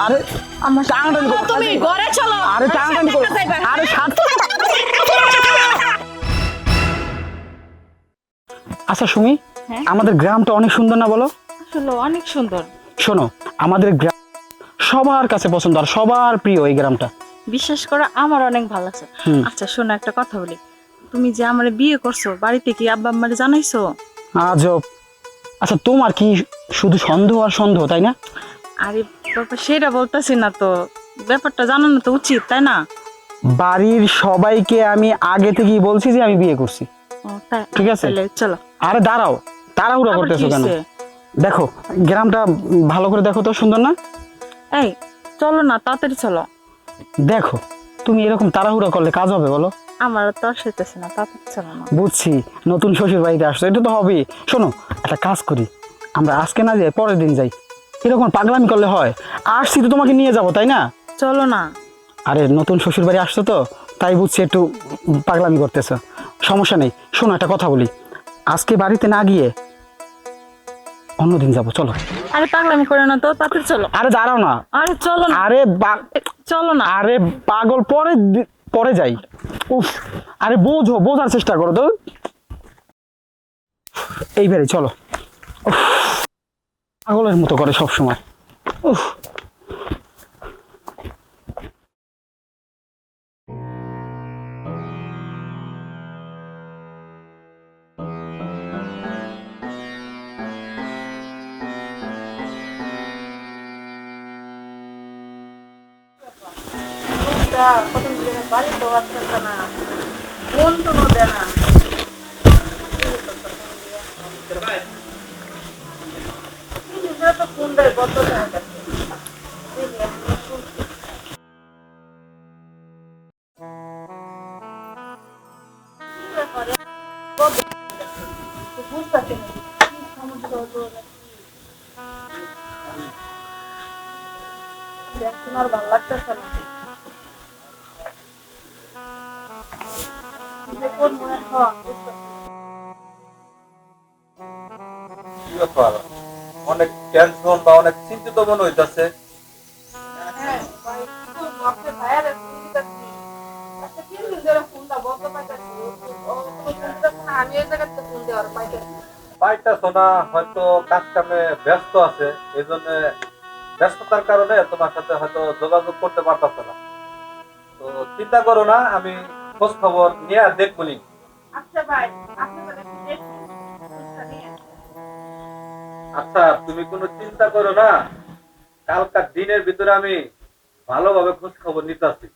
আরে আমার তুমি ঘরে চলো। আরে। আরে সাত আচ্ছা সুমি হ্যাঁ? আমাদের গ্রামটা অনেক সুন্দর না বলো? আসলে অনেক সুন্দর। শোনো আমাদের গ্রাম সবার কাছে পছন্দ আর সবার প্রিয় এই গ্রামটা। বিশ্বাস করো আমার অনেক ভালো লাগছে। হুম। আচ্ছা শোনো একটা কথা বলি। তুমি যে আমার বিয়ে করছ বাড়িতে কি আব্বা আম্মারে জানাইছো? আজব। আচ্ছা তোমার কি শুধু সন্দেহ আর সন্দেহ তাই না? আরে বাবা সেটা বলতেছি না তো। ব্যাপারটা জানানো তো উচিত তাই না? বাড়ির সবাইকে আমি আগে থেকেই বলছি যে আমি বিয়ে করছি। ও, তাই? ঠিক আছে। তাহলে চলো। আরে দাঁড়াও তাড়াহুড়া আবার করতেছো কি কেন? হইছে? দেখো গ্রামটা ভালো করে দেখো তো সুন্দর না? এই চলো না তাড়াতাড়ি চলো। দেখো তুমি এরকম তাড়াহুড়া করলে কাজ হবে বলো। আমার তো আর সেতেছে না তাড়াতাড়ি চলো না। বুঝছি নতুন শ্বশুর বাড়িতে আসছো এটা তো হবেই। শোনো একটা কাজ করি। আমরা আজকে না যাই পরের দিন যাই। এরকম পাগলামি করলে হয়। আসছি তো তোমাকে নিয়ে যাব তাই না? চলো না। আরে নতুন শ্বশুর বাড়ি আসছো তো? তাই বুঝছি একটু পাগলামি করতেছো। সমস্যা নেই শোনো একটা কথা বলি। আজকে বাড়িতে না গিয়ে অন্যদিন যাব চলো। আরে পাগলামি করে না তো তাড়াতাড়ি চলো। আরে দাঁড়াও না। আরে চলো না। আরে চলো না। আরে পাগল পরে পরে যাই। উফ আরে বোঝো বোঝার চেষ্টা করো তো। এইবারে চলো। উফ, পাগলের মতো করে সব সময় উফ মন তো দেয় না ফোন দেয় বদ্ধ আর ভালো লাগতেছে না কোন মনে হয় ব্যাপার? অনেক টেনশন বা অনেক চিন্তিত মনে হইতাছে। পাইতেছি না, হয়তো কাজ কামে ব্যস্ত আছে এই জন্য ব্যস্ততার কারণে তোমার সাথে হয়তো যোগাযোগ করতে পারতাছে না। তো চিন্তা করো না, আমি খোঁজ খবর নিয়ে দেখব নি। আচ্ছা ভাই, আপনি আচ্ছা তুমি কোনো চিন্তা করো না। কালকার দিনের ভিতরে আমি ভালোভাবে খোঁজ খবর নিতে আসি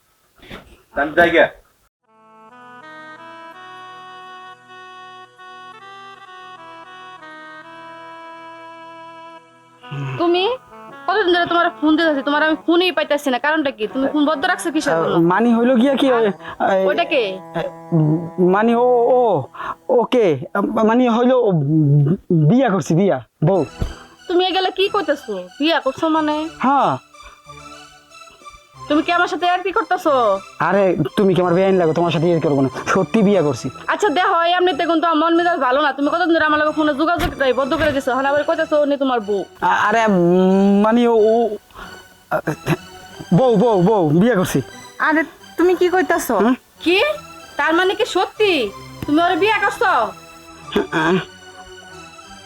জায়গা তুমি? কতদিন ধরে তোমার ফোন দিতেছি? তোমার আমি ফোনই পাইতেছি না। কারণটা কি? তুমি ফোন বন্ধ রাখছো কিসের জন্য? মানি হইল গিয়া কি ওইটা কে? মানি ও ও ওকে মানি হইল বিয়া করছি বিয়া বউ। তুমি এগুলা কি কইতেছো? বিয়া করছ মানে? হ্যাঁ। তুমি কি আমার সাথে আর কি করতেছো? আরে তুমি কি আমার বেআইন লাগো? তোমার সাথে ইয়ে করব না। সত্যি বিয়া করছি। আচ্ছা দেখো এমনিতে কিন্তু আমার মন মেজাজ ভালো না। তুমি কতদিন ধরে আমার লগে ফোনে যোগাযোগ নাই বন্ধ করে দিছো? এখন আবার কইতেছো উনি তোমার বউ। আরে মানে ও বউ বউ বউ বিয়া করছি। আরে তুমি কি কইতাছো? কি? তার মানে কি সত্যি? তুমি ওর বিয়ে করছ?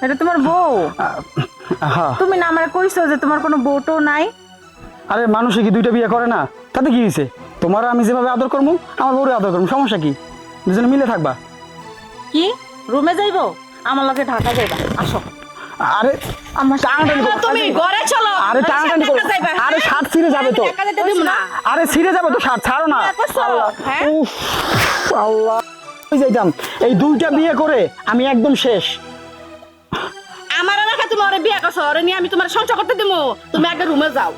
এটা তোমার বউ? হ্যাঁ তুমি না আমার কইছো যে তোমার কোনো বউটো নাই? আরে মানুষে কি দুইটা বিয়ে করে না? তাতে কি হয়েছে? তোমার আমি যেভাবে আদর করব আমার বউরে আদর করব সমস্যা কি? দুজনে মিলে থাকবা। কি? রুমে যাইবো? আমার লগে ঢাকা যাইবা। আসো। আরে আমার টানাটানি করো। তুমি ঘরে চলো। আরে টানাটানি করো। আরে শার্ট ছিঁড়ে যাবে তো। আরে ছিঁড়ে যাবে তো শার্ট ছাড়ো না। করছ? হ্যাঁ? উফ, আল্লাহ। ওই যাইতাম। এই দুইটা বিয়ে করে আমি একদম শেষ। আমার এলাকা তুমি ওরে বিয়ে করছ ওরে নিয়ে আমি তোমার সংসার করতে দিব তুমি আগে রুমে যাও।